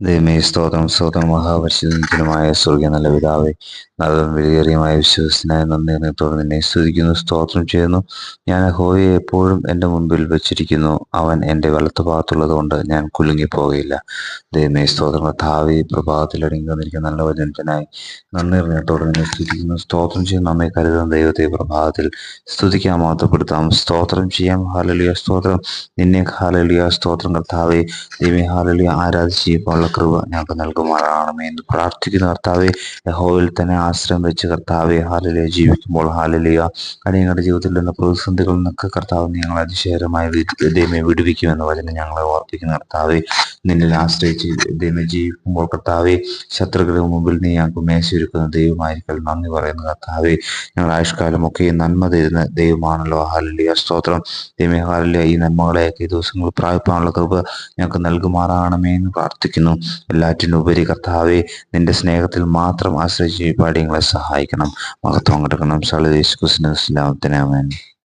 ദൈവമേ സ്തോത്രം സ്തോത്രം. മഹാപരിശുദ്ധനുമായ സ്വർഗീയ നല്ല പിതാവേ നല്ലതും വിലയേറിയമായ വിശ്വസനായ നന്ദി നിങ്ങളോട് നിന്നെ സ്തുതിക്കുന്നു സ്തോത്രം ചെയ്യുന്നു. ഞാൻ ഹോയെ എപ്പോഴും എന്റെ മുൻപിൽ വെച്ചിരിക്കുന്നു. അവൻ എന്റെ വലത്ത് ഭാഗത്തുള്ളത് കൊണ്ട് ഞാൻ കുലുങ്ങിപ്പോകയില്ല. ദൈവമേ സ്തോത്രം. കഥാവി പ്രഭാതത്തിൽ അടങ്ങി വന്നിരിക്കുന്ന നല്ല വചനത്തിനായി നന്ദി നിങ്ങളോട് നിന്നെ സ്തുതിക്കുന്നു സ്തോത്രം ചെയ്യുന്ന. നമ്മെ കരുതുന്ന ദൈവത്തെ പ്രഭാതത്തിൽ സ്തുതിക്കാൻ മാത്രപ്പെടുത്താം സ്തോത്രം ചെയ്യാം. ഹാലലിയ സ്തോത്രം. നിന്നെ ഹാലലിയ സ്തോത്രം. കർത്താവെ ദൈവമേ ഹാലലിയ ആരാധിച്ച് ഉള്ള കൃപ ഞങ്ങൾക്ക് നൽകുമാറാണമേ എന്ന് പ്രാർത്ഥിക്കുന്ന കർത്താവെ യഹോവിൽ തന്നെ ആശ്രയം വെച്ച് കർത്താവെ ഹാലലിയ ജീവിക്കുമ്പോൾ ഹാലലിയ. അടിയങ്ങളുടെ ജീവിതത്തിൽ നിന്ന് പ്രതിസന്ധികളിൽ നിന്നൊക്കെ കർത്താവ് ഞങ്ങൾ അതിശയകരമായ ദൈവമേ വിടുവിക്കുമെന്ന് വചനം ഞങ്ങളെ ഓർപ്പിക്കുന്ന കർത്താവെ. നിന്നിൽ ആശ്രയിച്ച് ദൈവം ജീവിക്കുമ്പോൾ കർത്താവെ ശത്രുക്കളുടെ മുമ്പിൽ നീ ഞങ്ങൾക്ക് മേശയൊരുക്കുന്ന ദൈവമായിരിക്കും നന്ദി പറയുന്ന കർത്താവെ. ഞങ്ങൾ ആയുഷ്കാലമൊക്കെ നന്മ തരുന്ന ദൈവമാണല്ലോ. ഹാലലിയ സ്തോത്രം. ദൈവമേ ഹാലലിയ ഈ നന്മകളെയൊക്കെ ഈ ദിവസങ്ങൾ പ്രായപ്പാനുള്ള കൃപ ഞങ്ങൾക്ക് നൽകുമാറാണമേ എന്ന് പ്രാർത്ഥിക്കുന്നു. എല്ലാറ്റിനും ഉപരി കർത്താവെ നിന്റെ സ്നേഹത്തിൽ മാത്രം ആശ്രയിച്ച് പാടിയങ്ങളെ സഹായിക്കണം. മഹത്വം കിടക്കണം. സലദേശ് കുസ്ലാമത്തിനാമേൻ